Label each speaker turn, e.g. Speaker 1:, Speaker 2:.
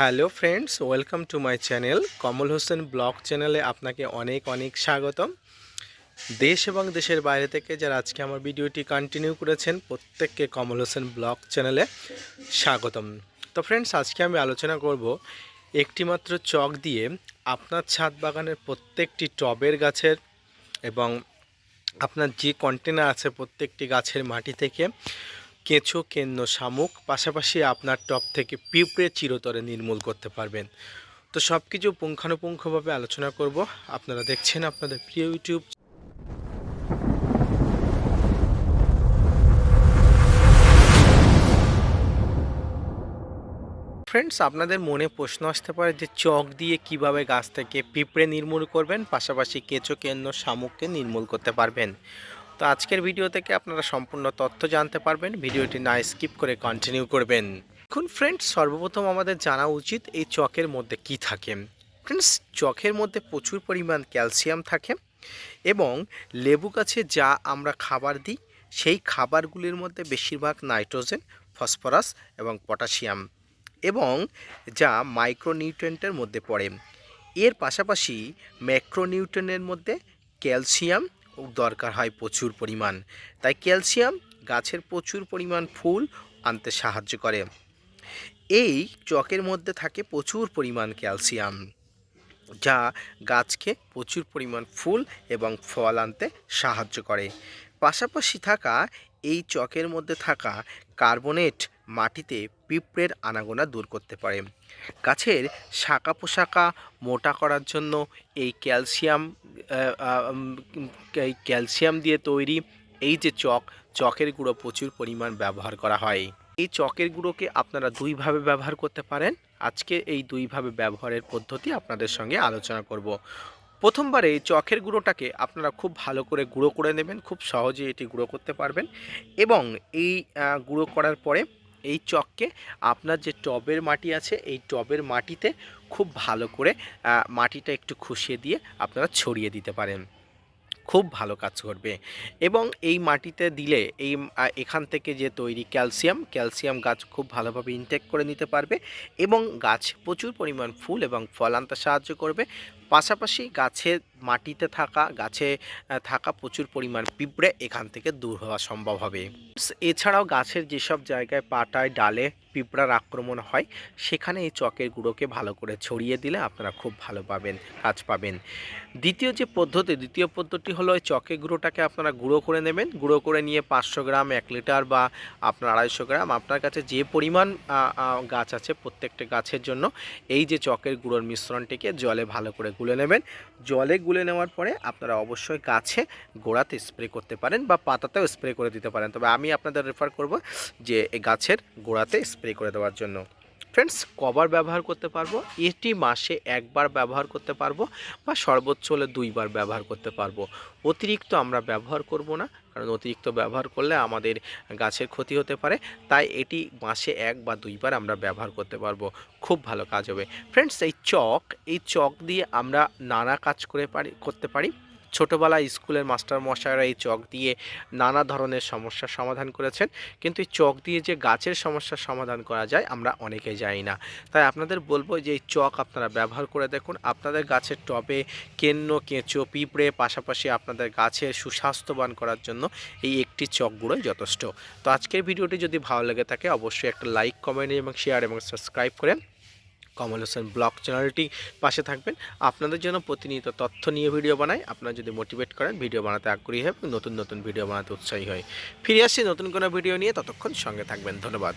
Speaker 1: Hello friends, welcome to my channel. Kamal Hossain blog চ্যানেলে আপনাকে অনেক অনেক স্বাগতম। দেশ এবং দেশের বাইরে থেকে যারা আজকে আমার ভিডিওটি কন্টিনিউ করেছেন, প্রত্যেককে কমল হোসেন ব্লগ চ্যানেলে স্বাগতম। তো ফ্রেন্ডস, আজকে আমি আলোচনা করব একটিমাত্র চক দিয়ে আপনার ছাদ বাগানের প্রত্যেকটি টবের গাছের এবং আপনার যে কন্টেনার আছে প্রত্যেকটি গাছের মাটি থেকে কেঁচো, কেন্ন, শামুক, পাশাপাশি আপনার টপ থেকে পিঁপড়ে চিরতরে নির্মূল করতে পারবেন। তো সব কিছু পুঙ্খানুপুঙ্খভাবে আলোচনা করব। আপনারা দেখছেন আপনাদের প্রিয় ইউটিউব ফ্রেন্ডস আপনাদের মনে প্রশ্ন আসতে পারে যে চক দিয়ে কীভাবে গাছ থেকে পিঁপড়ে নির্মূল করবেন, পাশাপাশি কেঁচো, কেন্ন, শামুককে নির্মূল করতে পারবেন। তো আজকের ভিডিও থেকে আপনারা সম্পূর্ণ তথ্য জানতে পারবেন। ভিডিওটি না স্কিপ করে কন্টিনিউ করবেন। এখন ফ্রেন্ডস সর্বপ্রথম আমাদের জানা উচিত এই চকের মধ্যে কি থাকে। ফ্রেন্ডস চকের মধ্যে প্রচুর পরিমাণ ক্যালসিয়াম থাকে এবং লেবু গাছে যা আমরা খাবার দিই, সেই খাবারগুলির মধ্যে বেশিরভাগ নাইট্রোজেন, ফসফরাস এবং পটাশিয়াম এবং যা মাইক্রোনিউট্রেন্টের মধ্যে পড়ে। এর পাশাপাশি ম্যাক্রোনিউট্রেনের মধ্যে ক্যালসিয়াম দরকার হয় প্রচুর পরিমাণ। তাই ক্যালসিয়াম গাছের প্রচুর পরিমাণ ফুল আনতে সাহায্য করে। এই চকের মধ্যে থাকে প্রচুর পরিমাণ ক্যালসিয়াম, যা গাছকে প্রচুর পরিমাণ ফুল এবং ফল আনতে সাহায্য করে। পাশাপাশি থাকা এই চকের মধ্যে থাকা কার্বনেট মাটিতে পিঁপড়ের আনাগোনা দূর করতে পারে। গাছের শাখা পোশাকা মোটা করার জন্য এই ক্যালসিয়াম ক্যালসিয়াম দিয়ে তৈরি এই যে চক, চকের গুঁড়ো প্রচুর পরিমাণ ব্যবহার করা হয়। এই চকের গুঁড়োকে আপনারা দুইভাবে ব্যবহার করতে পারেন। আজকে এই দুইভাবে ব্যবহারের পদ্ধতি আপনাদের সঙ্গে আলোচনা করব। প্রথমবারে এই চখের গুঁড়োটাকে আপনারা খুব ভালো করে গুঁড়ো করে নেবেন, খুব সহজে এটি গুঁড়ো করতে পারবেন এবং এই গুঁড়ো করার পরে এই চককে আপনার যে টবের মাটি আছে, এই টবের মাটিতে খুব ভালো করে মাটিটা একটু খুশিয়ে দিয়ে আপনারা ছড়িয়ে দিতে পারেন। খুব ভালো কাজ করবে এবং এই মাটিতে দিলে এই এখান থেকে যে তৈরি ক্যালসিয়াম ক্যালসিয়াম গাছ খুব ভালোভাবে ইনটেক করে নিতে পারবে এবং গাছ প্রচুর পরিমাণ ফুল এবং ফল আনতে সাহায্য করবে। পাশাপাশি গাছের মাটিতে থাকা, গাছে থাকা প্রচুর পরিমাণ পিঁপড়ে এখান থেকে দূর হওয়া সম্ভব হবে। এছাড়াও গাছের যেসব জায়গায় পাটায়, ডালে পিঁপড়ার আক্রমণ হয়, সেখানে এই চকের গুঁড়োকে ভালো করে ছড়িয়ে দিলে আপনারা খুব ভালো পাবেন, কাজ পাবেন। দ্বিতীয় যে পদ্ধতি, দ্বিতীয় পদ্ধতি হলো এই চকের গুঁড়োটাকে আপনারা গুঁড়ো করে নেবেন। গুঁড়ো করে নিয়ে পাঁচশো গ্রাম, এক লিটার বা আপনার আড়াইশো গ্রাম আপনার কাছে যে পরিমাণ গাছ আছে প্রত্যেকটা গাছের জন্য, এই যে চকের গুঁড়োর মিশ্রণটিকে জলে ভালো করে গুলে নেবেন। জলে গুলে নেওয়ার পরে আপনারা অবশ্যই গাছে গোড়াতে স্প্রে করতে পারেন বা পাতাতেও স্প্রে করে দিতে পারেন। তবে আমি আপনাদের রেফার করব যে গাছের গোড়াতে স্প্রে করে দেওয়ার জন্য। ফ্রেন্ডস কবার ব্যবহার করতে পারব? এটি মাসে একবার ব্যবহার করতে পারব বা সর্বোচ্চ হলে দুইবার ব্যবহার করতে পারব। অতিরিক্ত আমরা ব্যবহার করব না, কারণ অতিরিক্ত ব্যবহার করলে আমাদের গাছের ক্ষতি হতে পারে। তাই এটি মাসে এক বা দুইবার আমরা ব্যবহার করতে পারব। খুব ভালো কাজ হবে। ফ্রেন্ডস এই চক এই চক দিয়ে আমরা নানা কাজ করে পারি, করতে পারি। ছোটোবেলায় স্কুলের মাস্টার মশাইরা এই চক দিয়ে নানা ধরনের সমস্যার সমাধান করেছেন। কিন্তু এই চক দিয়ে যে গাছের সমস্যার সমাধান করা যায়, আমরা অনেকে জানি না। তাই আপনাদের বলব যে এই চক আপনারা ব্যবহার করে দেখুন। আপনাদের গাছের টবে কেন্ন, কেঁচো, পিঁপড়ে, পাশাপাশি আপনাদের গাছের সুস্বাস্থ্যবান করার জন্য এই একটি চক গুঁড়োই যথেষ্ট। তো আজকের ভিডিওটি যদি ভালো লেগে থাকে, অবশ্যই একটা লাইক, কমেন্ট এবং শেয়ার এবং সাবস্ক্রাইব করে কমল হোসেন ব্লগ চ্যানেলটি পাশে থাকবেন। আপনাদের জন্য প্রতিনিয়ত তথ্য নিয়ে ভিডিও বানাই। আপনারা যদি মোটিভেট করেন, ভিডিও বানাতে আগ্রহী হয় নতুন নতুন ভিডিও বানাতে উৎসাহী হয় ফিরে আসছি নতুন কোনো ভিডিও নিয়ে। ততক্ষণ সঙ্গে থাকবেন। ধন্যবাদ।